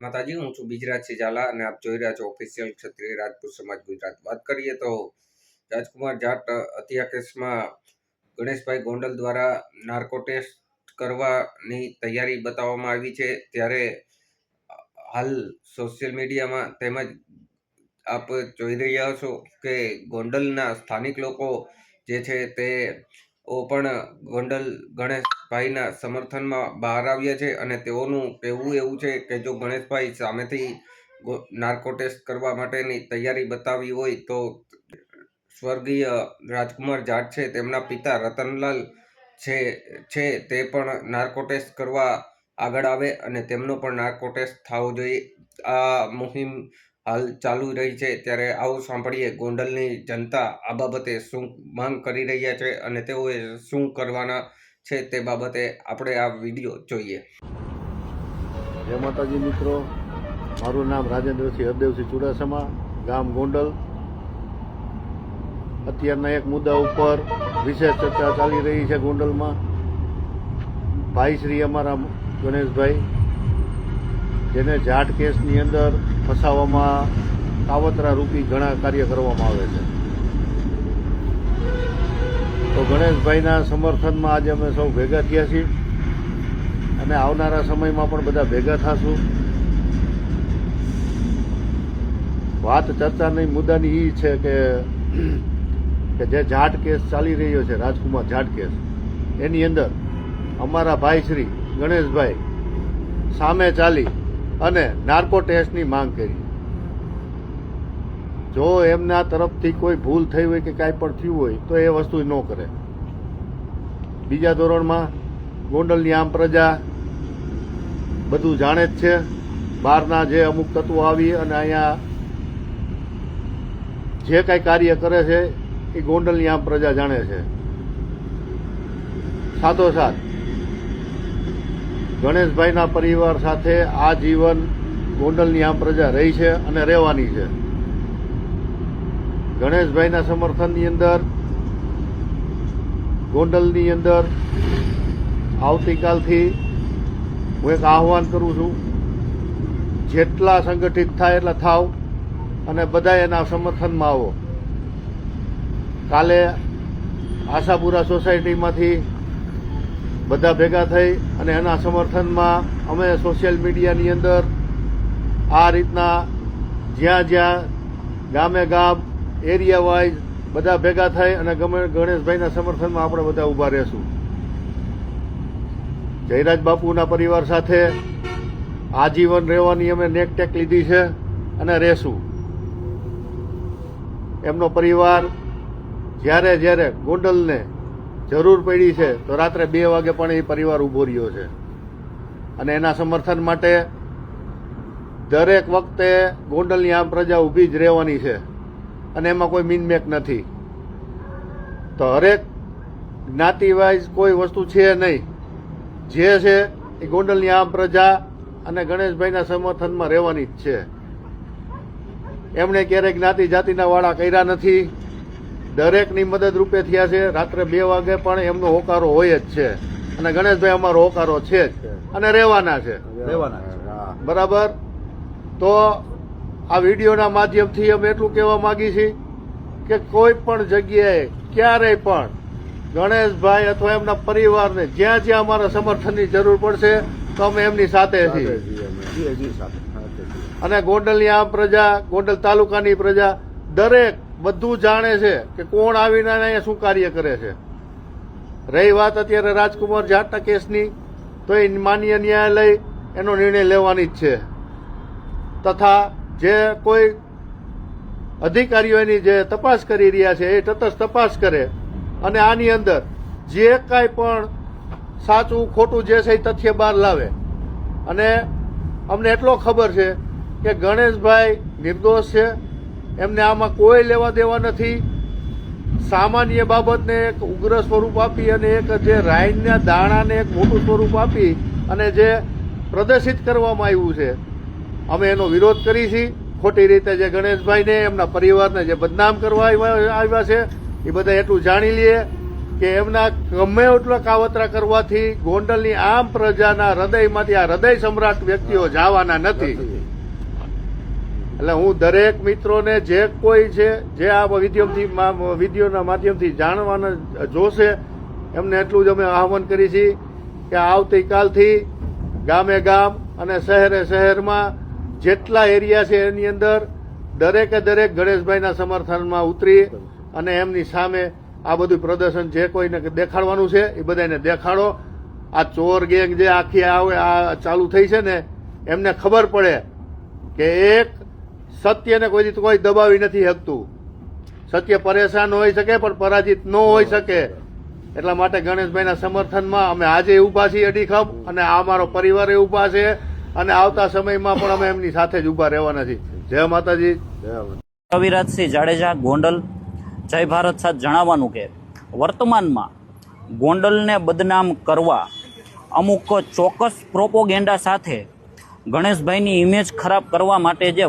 માતાજી, હું છું બીજરાજ ઝાલા અને આપ જોઈ રહ્યા છો ઓફિશિયલ ક્ષત્રિય રાજપૂત સમાજ ગુજરાત. વાત કરીએ તો રાજકુમાર જાટ હત્યા કેસમાં ગણેશભાઈ ગોંડલ દ્વારા નાર્કો ટેસ્ટ કરવાની તૈયારી બતાવવામાં આવી છે. ત્યારે હાલ સોશિયલ મીડિયામાં તેમજ આપ જોઈ રહ્યા છો કે ગોંડલના સ્થાનિક લોકો જે છે તે પણ ગોંડલ ગણેશભાઈના સમર્થનમાં બહાર આવ્યા છે અને તેઓનું કહેવું એવું છે કે જો ગણેશભાઈ સામેથી નાર્કો કરવા માટેની તૈયારી બતાવી હોય તો સ્વર્ગીય રાજકુમાર જાટ છે, તેમના પિતા રતનલાલ છે છે, તે પણ નાર્કો કરવા આગળ આવે અને તેમનો પણ નાર્કો થવો જોઈએ. આ મુહિમ હાલ ચાલુ રહી છે, ત્યારે આવું સાંભળીએ ગોંડલની જનતા આ બાબતે શું માંગ કરી રહ્યા છે અને તેઓએ શું કરવાના છે તે બાબતે આપણે આ વીડિયો જોઈએ. જય માતાજી મિત્રો. મારું નામ રાજેન્દ્રસિંહ હરદેવસિંહ ચુડાસમા, ગામ ગોંડલ. અત્યારના એક મુદ્દા ઉપર વિશેષ ચર્ચા ચાલી રહી છે ગોંડલમાં. ભાઈ શ્રી અમારા ગણેશભાઈ, જેને જાટ કેસની અંદર ફસાવવામાં કાવતરા રૂપી ઘણા કાર્ય કરવામાં આવે છે. તો ગણેશભાઈના સમર્થનમાં આજે અમે સૌ ભેગા થયા છીએ. અને આવનારા સમયમાં પણ બધા ભેગા થશું. વાત ચર્ચાની મુદ્દાની એ છે કે જે જાટ કેસ ચાલી રહ્યો છે, રાજકુમાર જાટ કેસ, એની અંદર અમારા ભાઈ શ્રી ગણેશભાઈ સામે ચાલી અને નાર્કો ટેસ્ટની માંગ કરી. જો એમના તરફથી કોઈ ભૂલ થઈ હોય કે કાંઈ પણ થયું હોય, તો એ વસ્તુ ન કરે. બીજા ધોરણમાં ગોંડલની આમ પ્રજા બધું જાણે જ છે. બહારના જે અમુક તત્વો આવી અને અહીંયા જે કાંઈ કાર્ય કરે છે, એ ગોંડલની આમ પ્રજા જાણે છે. સાથોસાથ, ગણેશભાઈના પરિવાર સાથે આ જીવન ગોંડલની આમ પ્રજા રહી છે અને રહેવાની છે. ગણેશભાઈના સમર્થનની અંદર, ગોંડલની અંદર, આવતીકાલથી હું એક આહવાન કરું છું, જેટલા સંગઠિત થાય એટલા થાવ અને બધા એના સમર્થનમાં આવો. કાલે આશાપુરા સોસાયટીમાંથી બધા ભેગા થઈ અને એના સમર્થનમાં અમે સોશિયલ મીડિયાની અંદર આ રીતના જ્યાં જ્યાં ગામે ગામ એરિયા વાઇઝ બધા ભેગા થાય અને ગણેશભાઈના સમર્થનમાં આપણે બધા ઊભા રહેશું. જયરાજ બાપુના પરિવાર સાથે આજીવન રહેવાની અમે નેક ટેક લીધી છે અને રહેશું. એમનો પરિવાર જ્યારે જ્યારે ગોંડલને જરૂર પડી છે તો રાત્રે બે વાગે પણ એ પરિવાર ઊભો રહ્યો છે. અને એના સમર્થન માટે દરેક વખતે ગોંડલની આમ પ્રજા ઊભી જ રહેવાની છે. અને એમાં કોઈ મીનમેક નથી. તો હરેક જ્ઞાતિવાઇઝ કોઈ વસ્તુ છે નહીં. જે છે એ ગોંડલની આમ પ્રજા અને ગણેશભાઈના સમર્થનમાં રહેવાની જ છે. એમણે ક્યારેય જ્ઞાતિ જાતિના વાળા કર્યા નથી. દરેકની મદદ રૂપે થયા છે. રાત્રે બે વાગે પણ એમનો હોકારો હોય જ છે. અને ગણેશભાઈ અમારો હોકારો છે જ. અને રહેવાના છે. રહેવાના બરાબર? તો આ વિડીયોના માધ્યમથી અમે એટલું કહેવા માગીએ છીએ કે કોઈ પણ જગ્યાએ ક્યારેય પણ ગણેશભાઈ અથવા એમના પરિવારને જ્યાં જ્યાં અમારા સમર્થનની જરૂર પડશે તો અમે એમની સાથે છીએ. અને ગોંડલની આમ પ્રજા ગોંડલ તાલુકાની પ્રજા દરેક બધું જાણે છે કે કોણ આવીને અહીંયા શું કાર્ય કરે છે. રહી વાત અત્યારે રાજકુમાર જાટના કેસની તો એ માન્ય ન્યાયાલય એનો નિર્ણય લેવાની જ છે. તથા જે કોઈ અધિકારીઓ એની જે તપાસ કરી રહ્યા છે, એ તટસ્થ તપાસ કરે. અને આની અંદર જે કાંઈ પણ સાચું, ખોટું જે છે એ તથ્ય બહાર લાવે. અને અમને એટલો ખબર છે કે ગણેશભાઈ નિર્દોષ છે. એમને આમાં કોઈ લેવા દેવા નથી. સામાન્ય બાબતને એક ઉગ્ર સ્વરૂપ આપી અને એક જે રાઈનના દાણાને એક મોટું સ્વરૂપ આપી અને જે પ્રદર્શિત કરવામાં આવ્યું છે. અમે એનો વિરોધ કરી છીએ ખોટી રીતે જે ગણેશભાઈને, એમના પરિવારને જે બદનામ કરવા આવ્યા છે, એ બધા એટલું જાણી લઈએ કે એમના ગમે એટલા કાવતરા કરવાથી ગોંડલની આમ પ્રજાના હૃદયમાંથી આ હૃદય સમ્રાટ વ્યક્તિઓ જવાના નથી. એટલે હું દરેક મિત્રોને જે કોઈ છે, જે આ વિડીયોથી વિડીયોના માધ્યમથી જાણવાના જોશે, એમને એટલું જ અમે આહવાન કરી છીએ કે આવતીકાલથી ગામે ગામ અને શહેરે શહેરમાં જેટલા એરિયા છે એની અંદર દરેકે દરેક ગણેશભાઈના સમર્થનમાં ઉતરી અને એમની સામે આ બધું પ્રદર્શન જે કોઈને દેખાડવાનું છે એ બધાને દેખાડો. આ ચોર ગેંગ જે આખી આવે આ ચાલુ થઈ છે ને, એમને ખબર પડે કે એક સત્યને કોઈ કોઈ દબાવી નથી શકતું. સત્ય પરેશાન હોઈ શકે પણ પરાજિત ન હોઈ શકે. એટલા માટે ગણેશભાઈના સમર્થનમાં અમે આજે ઊભા છીએ અડીખમ અને આ અમારો પરિવારે ઊભા છે. અને આવતા સમયમાં પણ અમે એમની સાથે જ ઊભા રહેવાના છીએ. જય માતાજી. માતા. જાડેજા, ગોંડલ. જય ભારત સાથે જણાવવાનું કે વર્તમાનમાં ગોંડલને બદનામ કરવા અમુક ચોક્કસ પ્રોપોગેન્ડા સાથે ગણેશભાઈની ઇમેજ ખરાબ કરવા માટે જે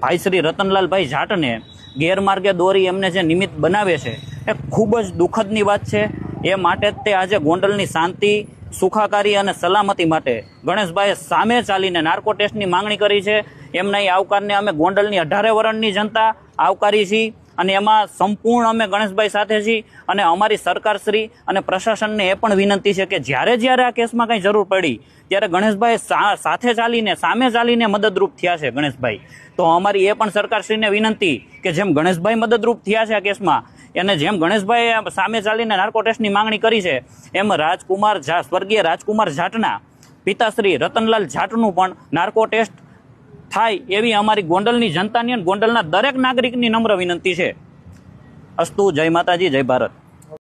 ભાઈ શ્રી રતનલાલભાઈ જાટને ગેરમાર્ગે દોરી એમને જે નિમિત્ત બનાવે છે, એ ખૂબ જ દુઃખદની વાત છે. એ માટે જ તે આજે ગોંડલની શાંતિ સુખાકારી અને સલામતી માટે ગણેશભાઈએ સામે ચાલીને નાર્કો ટેસ્ટની માંગણી કરી છે. એમના એ આવકારને અમે ગોંડલની અઢારે વરણની જનતા આવકારી છીએ અને એમાં સંપૂર્ણ અમે ગણેશભાઈ સાથે છીએ અને અમારી સરકારશ્રી અને પ્રશાસનને એ પણ વિનંતી છે કે જ્યારે જ્યારે આ કેસમાં કંઈ જરૂર પડી, ત્યારે ગણેશભાઈ સાથે ચાલીને, સામે ચાલીને મદદરૂપ થયા છે ગણેશભાઈ. તો અમારી એ પણ સરકારશ્રીને વિનંતી કે જેમ ગણેશભાઈ મદદરૂપ થયા છે આ કેસમાં અને જેમ ગણેશભાઈ સામે ચાલીને નાર્કો ટેસ્ટની માંગણી કરી છે, એમ રાજકુમાર ઝા સ્વર્ગીય રાજકુમાર જાટના પિતાશ્રી રતનલાલ જાટનું પણ નાર્કો ટેસ્ટ થાય એવી અમારી ગોંડલની જનતાની અને ગોંડલના દરેક નાગરિકની નમ્ર વિનંતી છે. અસ્તુ, જય માતાજી, જય ભારત.